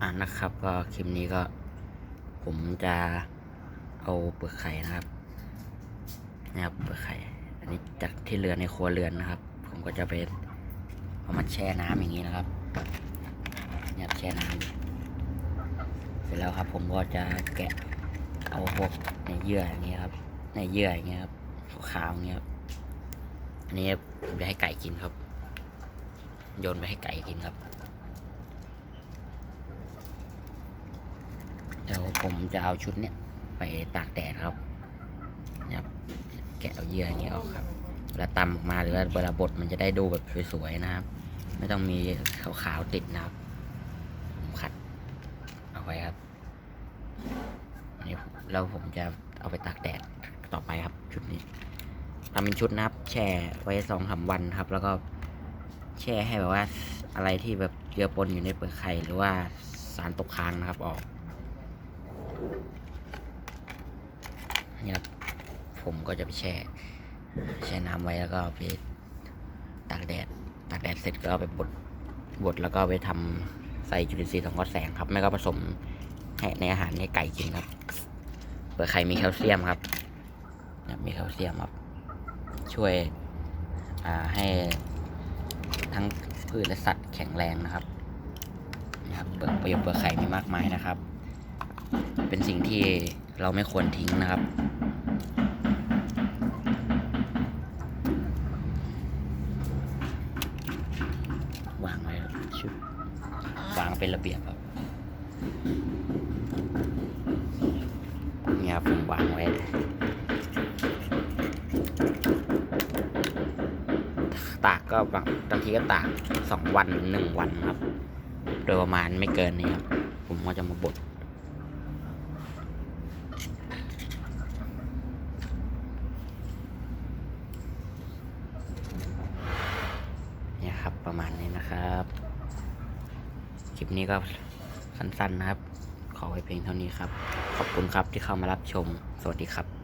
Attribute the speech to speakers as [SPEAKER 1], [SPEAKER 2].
[SPEAKER 1] อ่านะครับก็คลิปนี้ก็ ผมจะเอาเปลือกไข่นะครับนะครับเปลือกไข่ อันนี้จากที่เหลือในครัวเรือนนะครับ ผมก็จะไปเอามาแช่น้ำอย่างนี้นะครับเนี่ยแช่น้ำเสร็จแล้วครับ ผมก็จะแกะเอาพวกในเยื่ออย่างเงี้ยครับ ในเยื่ออย่างเงี้ยครับขาวๆอย่างเงี้ยครับอันนี้ผมจะให้ไก่กินครับ โยนไปให้ไก่กินครับ เดี๋ยวผมจะเอาชุดเนี้ยไปตากแดดครับนี่ยครับแกะเอาเยื่อเงี้ยออกครับเวลาตำออกมาหรือว่าเวลาบดมันจะได้ดูแบบสวยๆนะครับ ไม่ต้องมีขาวๆติดนะครับผมขัดเอาไว้ครับนนี้แล้วผมจะเอาไปตากแดดต่อไปครับชุดนี้ทำเป็นชุดนะครับ แช่ไว้สองสามวันครับ แล้วก็แช่ให้แบบว่าอะไรที่แบบเจือปนอยู่ในเปลือกไข่หรือว่าสารตกค้างนะครับออก นี่ยครับผมก็จะไปแช่แช่น้ำไว้แล้วก็ไปตากแดดตากแดดเสร็จก็เอาไปบดบดแล้วก็ไปทำใส่จุลินทรีย์สังเคราะห์แสงครับ ไม่ก็ผสมให้ในอาหารให้ไก่กินครับเปลือกไข่มีแคลเซียมครับเนี่ยมีแคลเซียมครับ ช่วยให้ทั้งพืชและสัตว์แข็งแรงนะครับนะครับเปลือกประโยชน์เปลือกไข่มีมากมายนะครับ เป็นสิ่งที่เราไม่ควรทิ้งนะครับ วางไว้ชุดวางเป็นระเบียบครับเนี่ยครับผมวางไว้ตากก็บางบางทีก็ตากสองวันหนึ่งวันครับ โดยประมาณไม่เกินนี้ครับ ผมก็จะมาบด เนี่ยครับ ประมาณนี้นะครับ คลิปนี้ก็สั้นๆนะครับ ขอไว้เพียงเท่านี้ครับ ขอบคุณครับที่เข้ามารับชม สวัสดีครับ